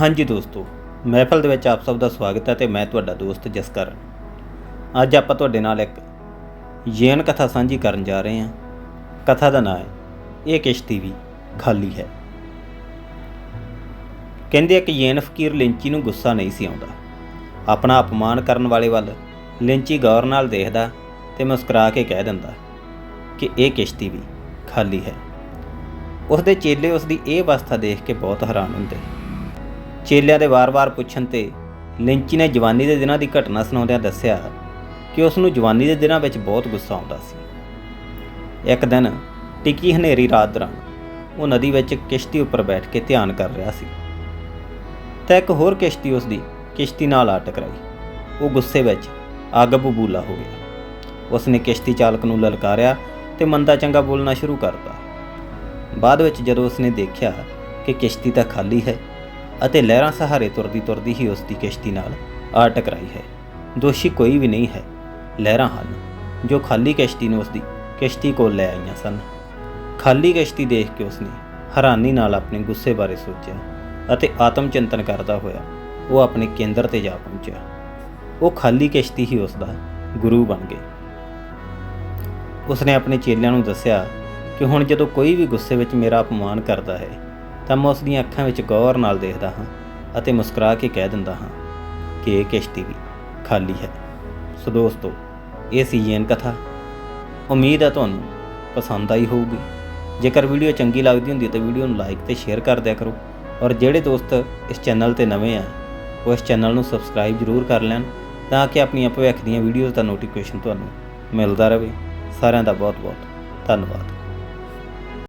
ਹਾਂਜੀ ਦੋਸਤੋ, ਮਹਿਫਲ ਦੇ ਵਿੱਚ ਆਪ ਸਭ ਦਾ ਸਵਾਗਤ ਹੈ ਤੇ ਮੈਂ ਤੁਹਾਡਾ ਦੋਸਤ ਜਸਕਰਨ ਅੱਜ ਆਪਾਂ ਤੁਹਾਡੇ ਨਾਲ ਇੱਕ ਯੇਨ ਕਥਾ ਸਾਂਝੀ ਕਰਨ ਜਾ ਰਹੇ ਹਾਂ। ਕਥਾ ਦਾ ਨਾਮ ਹੈ, ਇਹ ਕਿਸ਼ਤੀ ਵੀ ਖਾਲੀ ਹੈ। ਕਹਿੰਦੇ ਇੱਕ ਯੇਨ ਫਕੀਰ ਲਿੰਚੀ ਨੂੰ ਗੁੱਸਾ ਨਹੀਂ ਸੀ ਆਉਂਦਾ। ਆਪਣਾ ਅਪਮਾਨ ਕਰਨ ਵਾਲੇ ਵੱਲ ਲਿੰਚੀ ਗੌਰ ਨਾਲ ਦੇਖਦਾ ਤੇ ਮੁਸਕਰਾ ਕੇ ਕਹਿ ਦਿੰਦਾ ਕਿ ਇਹ ਕਿਸ਼ਤੀ ਵੀ ਖਾਲੀ ਹੈ। ਉਸ ਦੇ ਚੇਲੇ ਉਸ ਦੀ ਇਹ ਅਵਸਥਾ ਦੇਖ ਕੇ ਬਹੁਤ ਹੈਰਾਨ ਹੁੰਦੇ। ਚੇਲਿਆਂ ਦੇ ਵਾਰ-ਵਾਰ ਪੁੱਛਣ ਤੇ ਲਿੰਚੀ ਨੇ ਜਵਾਨੀ ਦੇ ਦਿਨਾਂ ਦੀ ਘਟਨਾ ਸੁਣਾਉਂਦਿਆਂ ਦੱਸਿਆ ਕਿ ਉਸ ਨੂੰ ਜਵਾਨੀ ਦੇ ਦਿਨਾਂ ਵਿੱਚ ਬਹੁਤ ਗੁੱਸਾ ਆਉਂਦਾ ਸੀ। ਇੱਕ ਦਿਨ ਟਿੱਕੀ ਹਨੇਰੀ ਰਾਤ ਦੌਰਾਨ ਉਹ ਨਦੀ ਵਿੱਚ ਕਿਸ਼ਤੀ ਉੱਪਰ ਬੈਠ ਕੇ ਧਿਆਨ ਕਰ ਰਿਹਾ ਸੀ ਤਾਂ ਇੱਕ ਹੋਰ ਕਿਸ਼ਤੀ ਉਸ ਦੀ ਕਿਸ਼ਤੀ ਨਾਲ ਆ ਟਕਰਾਈ ਉਹ ਗੁੱਸੇ ਵਿੱਚ ਅੱਗ ਬਬੂਲਾ ਹੋ ਗਿਆ। ਉਸ ਨੇ ਕਿਸ਼ਤੀ ਚਾਲਕ ਨੂੰ ਲਲਕਾਰਿਆ ਤੇ ਮੰਦਾ ਚੰਗਾ ਬੋਲਣਾ ਸ਼ੁਰੂ ਕਰਤਾ। ਬਾਅਦ ਵਿੱਚ ਜਦੋਂ ਉਸਨੇ ਦੇਖਿਆ ਕਿ ਕਿਸ਼ਤੀ ਤਾਂ ਖਾਲੀ ਹੈ ਅਤੇ ਲਹਿਰਾਂ ਸਹਾਰੇ ਤੁਰਦੀ ਤੁਰਦੀ ਹੀ ਉਸ ਦੀ ਕਿਸ਼ਤੀ ਨਾਲ ਆ ਟਕਰਾਈ ਹੈ। ਦੋਸ਼ੀ ਕੋਈ ਵੀ ਨਹੀਂ ਹੈ। ਲਹਿਰਾਂ ਹਨ, ਜੋ ਖਾਲੀ ਕਿਸ਼ਤੀ ਨੂੰ ਉਸ ਦੀ ਕਿਸ਼ਤੀ ਕੋਲ ਲੈ ਆਈਆਂ ਸਨ। ਖਾਲੀ ਕਿਸ਼ਤੀ ਦੇਖ ਕੇ ਉਸਨੇ ਹੈਰਾਨੀ ਨਾਲ ਆਪਣੇ ਗੁੱਸੇ ਬਾਰੇ ਸੋਚਿਆ ਅਤੇ ਆਤਮ ਚਿੰਤਨ ਕਰਦਾ ਹੋਇਆ ਉਹ ਆਪਣੇ ਕੇਂਦਰ ਤੇ ਜਾ ਪਹੁੰਚਿਆ। ਉਹ ਖਾਲੀ ਕਿਸ਼ਤੀ ਹੀ ਉਸ ਦਾ ਗੁਰੂ ਬਣ ਗਈ ਉਸਨੇ ਆਪਣੇ ਚੇਲਿਆਂ ਨੂੰ ਦੱਸਿਆ ਕਿ ਹੁਣ ਜਦੋਂ ਕੋਈ ਵੀ ਗੁੱਸੇ ਵਿੱਚ ਮੇਰਾ ਅਪਮਾਨ ਕਰਦਾ ਹੈ ਤਾਂ ਮੈਂ ਉਸ ਦੀਆਂ ਅੱਖਾਂ ਵਿੱਚ ਗੌਰ ਨਾਲ ਦੇਖਦਾ ਹਾਂ ਅਤੇ ਮੁਸਕਰਾ ਕੇ ਕਹਿ ਦਿੰਦਾ ਹਾਂ ਕਿ ਇਹ ਕਿਸ਼ਤੀ ਵੀ ਖਾਲੀ ਹੈ। ਸੋ ਦੋਸਤੋ, ਇਹ ਸੀ ਜੈਨ ਕਥਾ। ਉਮੀਦ ਹੈ ਤੁਹਾਨੂੰ ਪਸੰਦ ਆਈ ਹੋਊਗੀ। ਜੇਕਰ ਵੀਡੀਓ ਚੰਗੀ ਲੱਗਦੀ ਹੁੰਦੀ ਹੈ ਤਾਂ ਵੀਡੀਓ ਨੂੰ ਲਾਈਕ ਤੇ ਸ਼ੇਅਰ ਕਰ ਦਿਆ ਕਰੋ ਔਰ ਜਿਹੜੇ ਦੋਸਤ ਇਸ ਚੈਨਲ ਤੇ ਨਵੇਂ ਆ, ਉਹ ਇਸ ਚੈਨਲ ਨੂੰ ਸਬਸਕ੍ਰਾਈਬ ਜ਼ਰੂਰ ਕਰ ਲੈਣ ਤਾਂ ਕਿ ਆਪਣੀਆਂ ਭਵਿੱਖ ਦੀਆਂ ਵੀਡੀਓਜ਼ ਦਾ ਨੋਟੀਫਿਕੇਸ਼ਨ ਤੁਹਾਨੂੰ ਮਿਲਦਾ ਰਹੇ। ਸਾਰਿਆਂ ਦਾ ਬਹੁਤ ਬਹੁਤ ਧੰਨਵਾਦ।